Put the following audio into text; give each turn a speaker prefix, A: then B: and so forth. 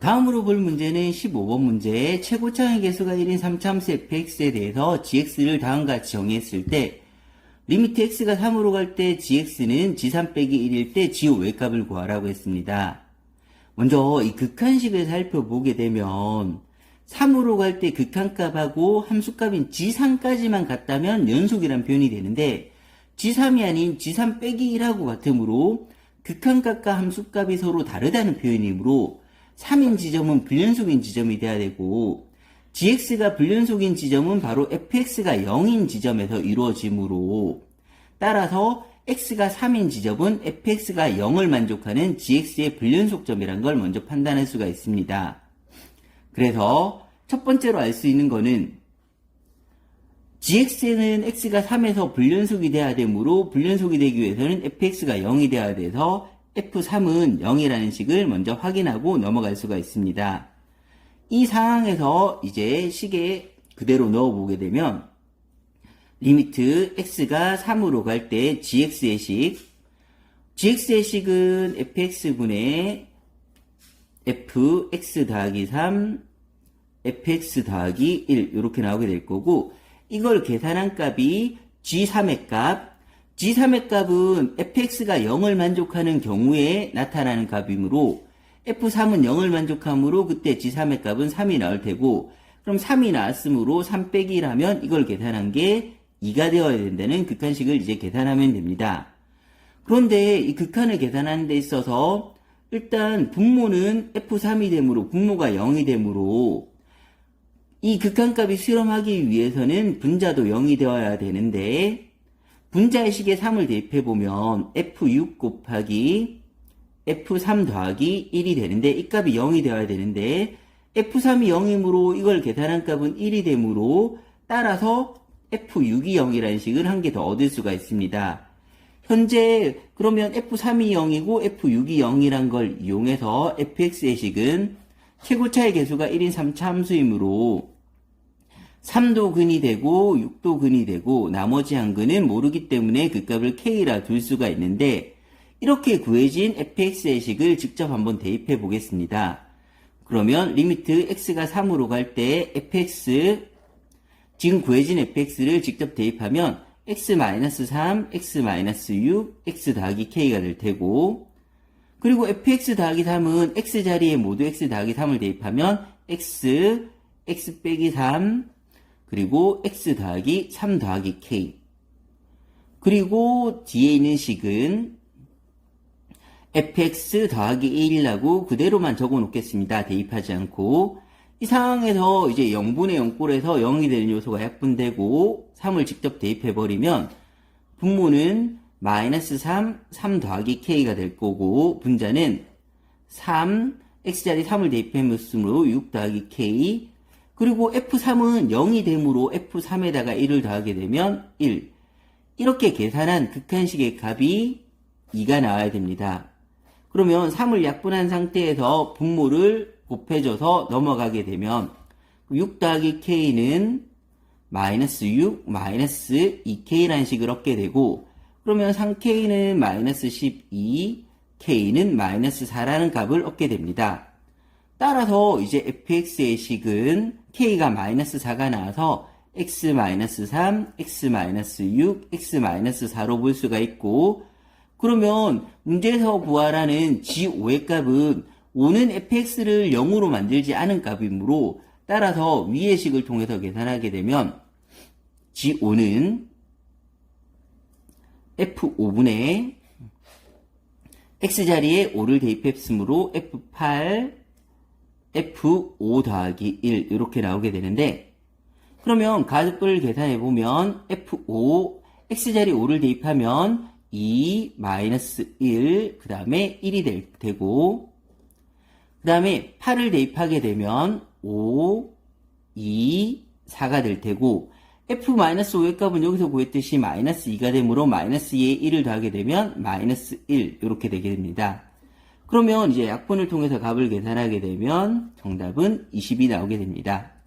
A: 다음으로 볼 문제는 15번 문제 최고차의 개수가 1인 3차함수 fx에 대해서 gx를 다음과 같이 정의했을 때 리미트 x가 3으로 갈 때 gx는 g3 빼기 1일 때 g5 외값을 구하라고 했습니다. 먼저 이 극한식을 살펴보게 되면 3으로 갈 때 극한값하고 함수값인 g3까지만 같다면 연속이란 표현이 되는데 g3이 아닌 g3 빼기 1하고 같으므로 극한값과 함수값이 서로 다르다는 표현이므로 3인 지점은 불연속인 지점이 돼야 되고 gx가 불연속인 지점은 바로 fx가 0인 지점에서 이루어지므로 따라서 x가 3인 지점은 fx가 0을 만족하는 gx의 불연속점이란 걸 먼저 판단할 수가 있습니다. 그래서 첫 번째로 알 수 있는 거는 gx는 x가 3에서 불연속이 돼야 되므로 불연속이 되기 위해서는 fx가 0이 돼야 돼서 f3은 0이라는 식을 먼저 확인하고 넘어갈 수가 있습니다. 이 상황에서 이제 식에 그대로 넣어보게 되면 리미트 x가 3으로 갈 때 gx의 식 gx의 식은 fx분의 fx 더하기 3 fx 더하기 1 이렇게 나오게 될 거고 이걸 계산한 값이 g3의 값 g3의 값은 fx가 0을 만족하는 경우에 나타나는 값이므로 f3은 0을 만족하므로 그때 g3의 값은 3이 나올 테고 그럼 3이 나왔으므로 3 빼기 1하면 이걸 계산한 게 2가 되어야 된다는 극한식을 이제 계산하면 됩니다. 그런데 이 극한을 계산하는 데 있어서 일단 분모는 f3이 되므로 분모가 0이 되므로 이 극한값이 실험하기 위해서는 분자도 0이 되어야 되는데 분자의 식에 3을 대입해보면 f6 곱하기 f3 더하기 1이 되는데 이 값이 0이 되어야 되는데 f3이 0이므로 이걸 계산한 값은 1이 되므로 따라서 f6이 0이라는 식을 한 개 더 얻을 수가 있습니다. 현재 그러면 f3이 0이고 f6이 0이란 걸 이용해서 fx의 식은 최고차의 개수가 1인 3차 함수이므로 3도 근이 되고 6도 근이 되고 나머지 한 근은 모르기 때문에 그 값을 k라 둘 수가 있는데 이렇게 구해진 fx의 식을 직접 한번 대입해 보겠습니다. 그러면 리미트 x가 3으로 갈 때 fx 지금 구해진 fx를 직접 대입하면 x-3, x-6, x 더하기 k가 될 테고 그리고 fx 더하기 3은 x 자리에 모두 x 더하기 3을 대입하면 x, x 빼기 3, 그리고 x 더하기 3 더하기 k. 그리고 뒤에 있는 식은 fx 더하기 1이라고 그대로만 적어 놓겠습니다. 대입하지 않고. 이 상황에서 이제 0분의 0꼴에서 0이 되는 요소가 약분되고 3을 직접 대입해버리면 분모는 마이너스 3, 3 더하기 k가 될 거고 분자는 3, x자리 3을 대입해으로 6 더하기 k 그리고 F3은 0이 되므로 F3에다가 1을 더하게 되면 1 이렇게 계산한 극한식의 값이 2가 나와야 됩니다. 그러면 3을 약분한 상태에서 분모를 곱해줘서 넘어가게 되면 6 더하기 k는 마이너스 6 마이너스 2k라는 식을 얻게 되고 그러면 3k는 마이너스 12 k는 마이너스 4라는 값을 얻게 됩니다. 따라서 이제 fx의 식은 k가 마이너스 4가 나와서 x 마이너스 3, x 마이너스 6, x 마이너스 4로 볼 수가 있고 그러면 문제에서 구하라는 g5의 값은 5는 fx를 0으로 만들지 않은 값이므로 따라서 위의 식을 통해서 계산하게 되면 g5는 f5분의 x자리에 5를 대입했으므로 f8 f5 더하기 1 이렇게 나오게 되는데 그러면 가속을 계산해 보면 f5 x자리 5를 대입하면 2 마이너스 1 그 다음에 1이 될 테고 그 다음에 8을 대입하게 되면 5 2 4가 될 테고 f-5의 값은 여기서 구했듯이 마이너스 2가 되므로 마이너스 2에 1을 더하게 되면 마이너스 1 이렇게 되게 됩니다. 그러면 이제 약분을 통해서 값을 계산하게 되면 정답은 20이 나오게 됩니다.